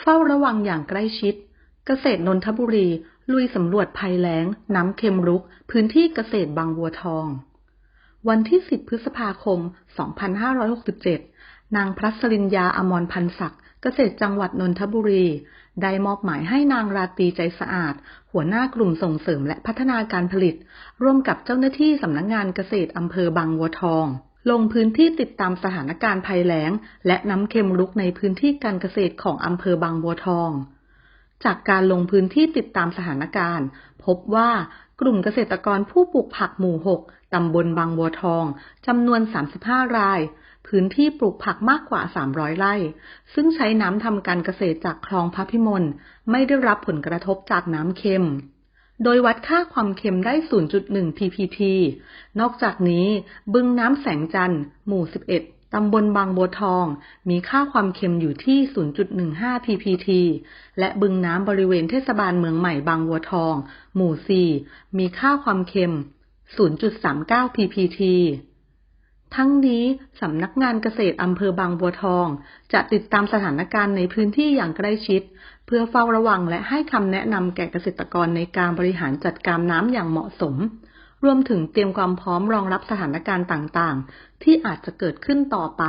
เฝ้าระวังอย่างใกล้ชิด เกษตรนนทบุรี ลุยสำรวจภัยแล้ง น้ำเค็มรุก พื้นที่เกษตรบางบัวทอง วันที่ 10 พฤษภาคม 2567 นางพระสริญญาอมรพันศักดิ์เกษตรจังหวัดนนทบุรี ได้มอบหมายให้นางราตรีใจสะอาด หัวหน้ากลุ่มส่งเสริมและพัฒนาการผลิต ร่วมกับเจ้าหน้าที่สำนักงานเกษตรอำเภอบางบัวทอง ลงพื้นที่ติดตามสถานการณ์ภัยแล้ง และน้ำเค็มรุกในพื้นที่การเกษตรของอำเภอบางบัวทอง จากการลงพื้นที่ติดตามสถานการณ์ พบว่ากลุ่มเกษตรกรผู้ปลูกผักหมู่ 6 ตำบลบางบัวทองจำนวน 35 ราย พื้นที่ปลูกผักมากกว่า 300 ไร่ ซึ่งใช้น้ำทำการเกษตรจากคลองพระพิมลไม่ได้รับผลกระทบจากน้ำเค็ม โดยวัดค่าความเค็มได้ 0.1 ppt นอกจากนี้ บึงน้ำแสงจันทร์ หมู่ 11 ตำบลบางบัวทอง มีค่าความเค็มอยู่ที่ 0.15 ppt และบึงน้ำบริเวณเทศบาลเมืองใหม่บางบัวทอง หมู่ 4 มีค่าความเค็ม 0.39 ppt ทั้งนี้สำนักงานเกษตรอำเภอบางบัวทอง จะติดตามสถานการณ์ในพื้นที่อย่างใกล้ชิด เพื่อเฝ้าระวังและให้คำแนะนำแก่เกษตรกรในการบริหารจัดการน้ำอย่างเหมาะสม รวมถึงเตรียมความพร้อมรองรับสถานการณ์ต่างๆ ที่อาจจะเกิดขึ้นต่อไป